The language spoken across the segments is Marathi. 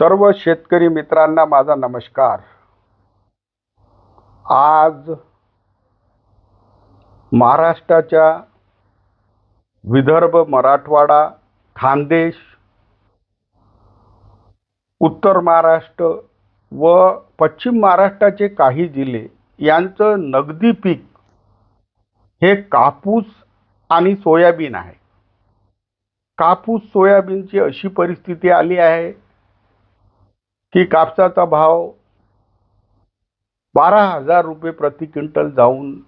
सर्व शेतकरी मित्रांना माझा नमस्कार. आज महाराष्ट्राच्या विदर्भ मराठवाडा खानदेश उत्तर महाराष्ट्र व पश्चिम महाराष्ट्राचे काही जिल्हे यांचं नगदी पीक हे कापूस आणि सोयाबीन आहे. कापूस सोयाबीनची अशी परिस्थिती आली आहे की कापसाचा भाव बारा हजार रुपये प्रति क्विंटल जाऊन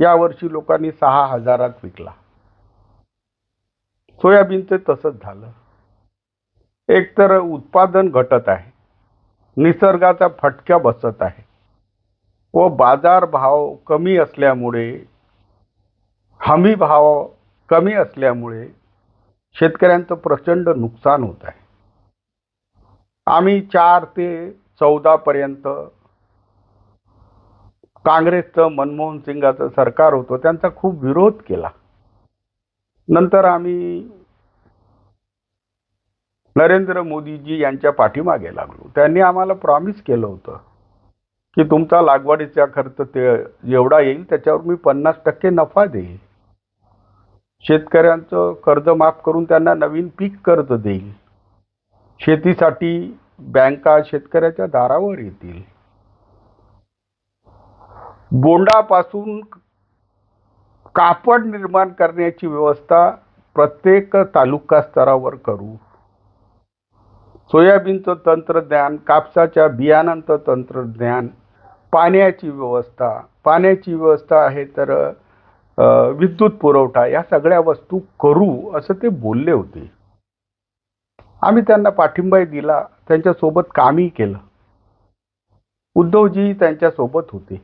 यावर्षी लोकांनी सहा हजारात विकला. सोयाबीनचं तसंच झालं. एकतर उत्पादन घटत आहे. निसर्गाचा फटक्या बसत आहे. व बाजार भाव कमी असल्यामुळे हमी भाव कमी असल्यामुळे शेतकऱ्यांचं प्रचंड नुकसान होत आहे. आम्ही चार ते चौदापर्यंत काँग्रेसचं मनमोहन सिंगाचं सरकार होतं त्यांचा खूप विरोध केला. नंतर आम्ही नरेंद्र मोदीजी यांच्या पाठीमागे लागलो. त्यांनी आम्हाला प्रॉमिस केलं होतं की तुमचा लागवडीचा खर्च ते एवढा येईल त्याच्यावर मी पन्नास टक्के नफा देईल. शेतकऱ्यांचं कर्ज माफ करून त्यांना नवीन पीक कर्ज देईल. शेतीसाठी बँका शेतकऱ्याच्या दारावर येतील. बोंडापासून कापड निर्माण करण्याची व्यवस्था प्रत्येक तालुका स्तरावर करू. सोयाबीनचं तंत्रज्ञान कापसाच्या बियाणांचं तंत्रज्ञान पाण्याची व्यवस्था. पाण्याची व्यवस्था आहे तर विद्युत पुरवठा या सगळ्या वस्तू करू असं ते बोलले होते. आम्ही त्यांना पाठिंबाही दिला त्यांच्यासोबत कामही केलं. उद्धवजी त्यांच्यासोबत होते.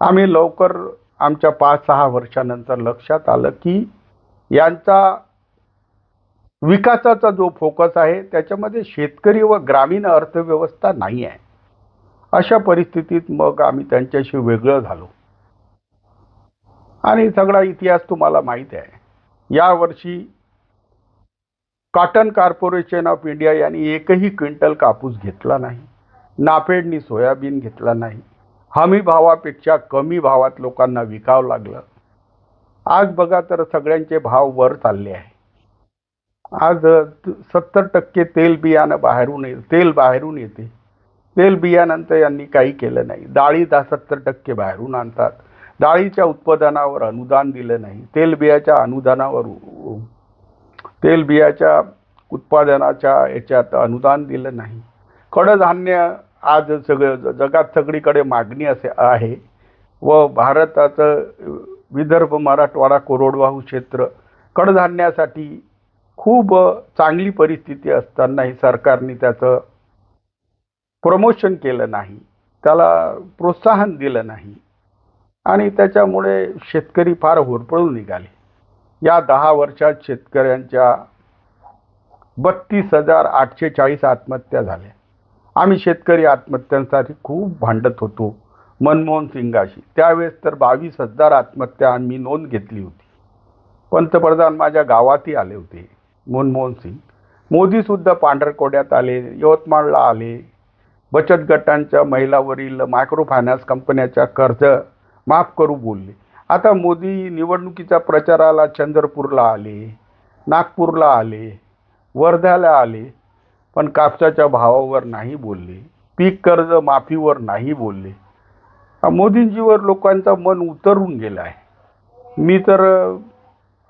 आम्ही लवकर आमच्या पाच सहा वर्षानंतर लक्षात आलं की यांचा विकासाचा जो फोकस आहे त्याच्यामध्ये शेतकरी व ग्रामीण अर्थव्यवस्था नाही आहे. अशा परिस्थितीत मग आम्ही त्यांच्याशी वेगळं झालो. आणि सगळा इतिहास तुम्हाला माहीत आहे. यावर्षी कॉटन कॉर्पोरेशन ऑफ इंडिया यांनी एकही क्विंटल कापूस घेतला नाही. नाफेडनी सोयाबीन घेतला नाही. हमी भावापेक्षा कमी भावात लोकांना विकावं लागलं. आज बघा तर सगळ्यांचे भाव वर चालले आहे. आज सत्तर टक्के तेल बियाणं बाहेरून ये तेल बाहेरून येते. तेल बियाणांचं यांनी काही केलं नाही. डाळी दहा सत्तर टक्के बाहेरून आणतात. डाळीच्या उत्पादनावर अनुदान दिलं नाही. तेलबियाच्या अनुदानावर तेलबियाच्या उत्पादनाच्या याच्यात अनुदान दिलं नाही. कडधान्य आज सगळं जगात सगळीकडे मागणी असे आहे व भारताचं विदर्भ मराठवाडा कोरडवाहू क्षेत्र कडधान्यासाठी खूप चांगली परिस्थिती असतानाही सरकारने त्याचं प्रमोशन केलं नाही. त्याला प्रोत्साहन दिलं नाही. आणि त्याच्यामुळे शेतकरी फार होरपळून निघाले. या दहा वर्षात शेतकऱ्यांच्या बत्तीस हजार आठशे चाळीस आत्महत्या झाल्या. आम्ही शेतकरी आत्महत्यांसाठी खूप भांडत होतो मनमोहन सिंगाशी. त्यावेळेस तर बावीस हजार आत्महत्या आम्ही नोंद घेतली होती. पंतप्रधान माझ्या गावातही आले होते मनमोहन सिंग. मोदीसुद्धा पांढरकोड्यात आले यवतमाळला आले. बचत गटांच्या महिलावरील मायक्रो फायनान्स कंपन्याच्या कर्ज माफ करू बोलले. आता मोदी निवडणुकीच्या प्रचाराला चंद्रपूरला आले नागपूरला आले वर्ध्याला आले पण कापसाच्या भावावर नाही बोलले पीक कर्ज माफीवर नाही बोलले. मोदींजीवर लोकांचा मन उतरून गेला आहे. मी तर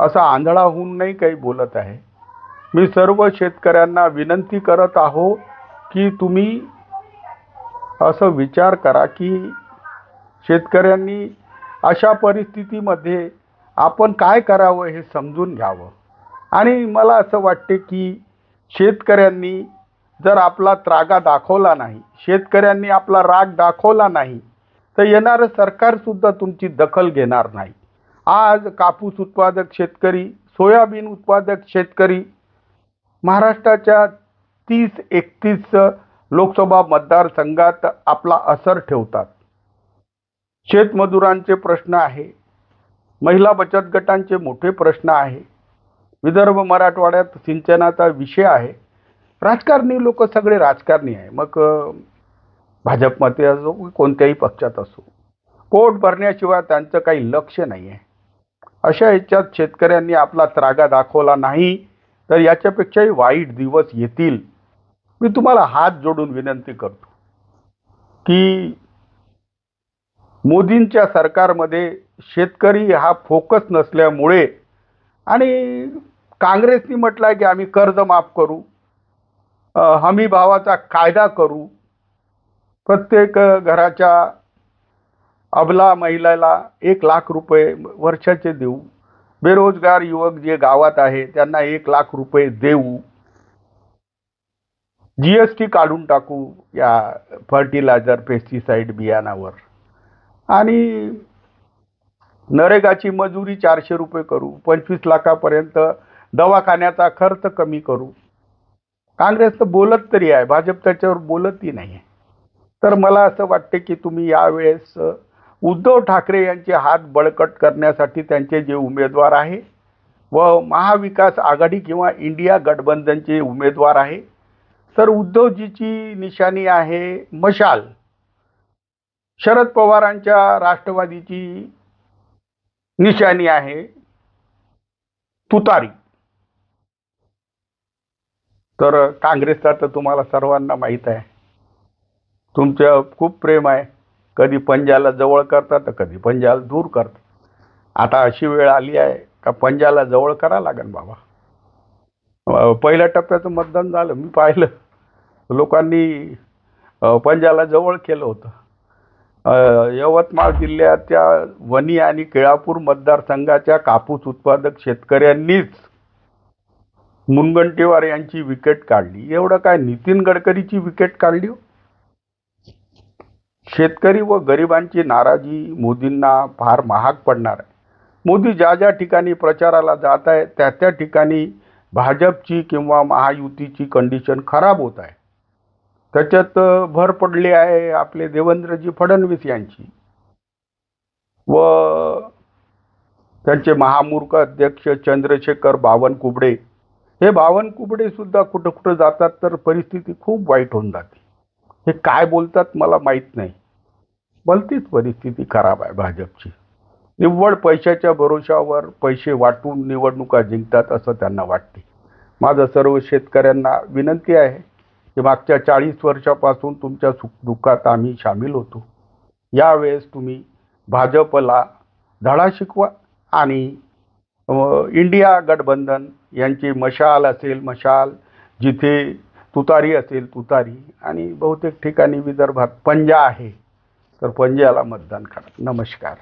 असा आंधळा होऊन नाही काही बोलत आहे. मी सर्व शेतकऱ्यांना विनंती करत आहो की तुम्ही असं विचार करा की शेतकऱ्यांनी अशा परिस्थितीमध्ये आपण काय करावं हे समजून घ्यावं. आणि मला असं वाटते की शेतकऱ्यांनी जर आपला त्रागा दाखवला नाही शेतकऱ्यांनी आपला राग दाखवला नाही तर येणारं सरकारसुद्धा तुमची दखल घेणार नाही. आज कापूस उत्पादक शेतकरी सोयाबीन उत्पादक शेतकरी महाराष्ट्राच्या तीस एकतीस लोकसभा मतदारसंघात आपला असर ठेवतात. शेतमजुरांचे प्रश्न आहे. महिला बचत गटांचे मोठे प्रश्न आहे. विदर्भ मराठवाड्यात सिंचनाचा विषय आहे. राजकारणी लोक सगळे राजकारणी आहे. मग भाजपमध्ये असो कोणत्याही पक्षात असो पोट भरण्याशिवाय त्यांचं काही लक्ष नाही आहे. अशा ह्याच्यात शेतकऱ्यांनी आपला त्रागा दाखवला नाही तर याच्यापेक्षाही वाईट दिवस येतील. मी तुम्हाला हात जोडून विनंती करतो की मोदींच्या सरकारमध्ये शेतकरी हा फोकस नसल्यामुळे आणि काँग्रेसनी म्हटलं की आम्ही कर्ज माफ करू हमी भावाचा कायदा करू. प्रत्येक घराच्या अबला महिलाला एक लाख रुपये वर्षाचे देऊ. बेरोजगार युवक जे गावात आहे त्यांना एक लाख रुपये देऊ. जी एस टी काढून टाकू या फर्टिलायझर पेस्टिसाईड बियाणावर. आणि नरेगाची मजुरी चारशे रुपये करू पंचवीस लाखापर्यंत दवाखान्याचा खर्च कमी करू. काँग्रेस तर बोलत तरी आहे भाजप त्याच्यावर बोलतही नाही आहे तर मला असं वाटते की तुम्ही यावेळेस उद्धव ठाकरे यांचे हात बळकट करण्यासाठी त्यांचे जे उमेदवार आहे व महाविकास आघाडी किंवा इंडिया गठबंधनचे उमेदवार आहे तर उद्धवजीची निशाणी आहे मशाल. शरद पवारांच्या राष्ट्रवादीची निशाणी आहे तुतारी. तर काँग्रेसचा तर तुम्हाला सर्वांना माहीत आहे. तुमचं खूप प्रेम आहे. कधी पंजाला जवळ करतात तर कधी पंजाला दूर करतात. आता अशी वेळ आली आहे का पंजाला जवळ करा लागेल बाबा. पहिल्या टप्प्याचं मतदान झालं मी पाहिलं. लोकांनी पंजाला जवळ केलं होतं. यवतमाळ जिल्ह्याच्या वणी आणि केळापूर मतदारसंघाच्या कापूस उत्पादक शेतकऱ्यांनीच मुनगंटीवार यांची विकेट काढली. एवढं काय नितीन गडकरीची विकेट काढली हो? शेतकरी व गरिबांची नाराजी मोदींना फार महाग पडणार आहे. मोदी ज्या ज्या ठिकाणी प्रचाराला जात आहे त्या त्या ठिकाणी भाजपची किंवा महायुतीची कंडिशन खराब होत आहे. त्याच्यात भर पडली आहे आपले देवेंद्रजी फडणवीस यांची. व त्यांचे महामूर्ख अध्यक्ष चंद्रशेखर बावनकुबडे. हे बावनकुबडे सुद्धा कुठं कुठं जातात तर परिस्थिती खूप वाईट होऊन जाते. हे काय बोलतात मला माहीत नाही. भलतीच परिस्थिती खराब आहे भाजपची. निव्वळ पैशाच्या भरोशावर पैसे वाटून निवडणुका जिंकतात असं त्यांना वाटते. माझं सर्व शेतकऱ्यांना विनंती आहे की मागच्या चाळीस वर्षापासून तुमच्या सुख दुःखात आम्ही सामील होतो. यावेळेस तुम्ही भाजपला धडा शिकवा आणि इंडिया गठबंधन यांची मशाल असेल मशाल जिथे तुतारी असेल तुतारी आणि बहुतेक ठिकाणी विदर्भात पंजा आहे तर पंजाला मतदान करा. नमस्कार.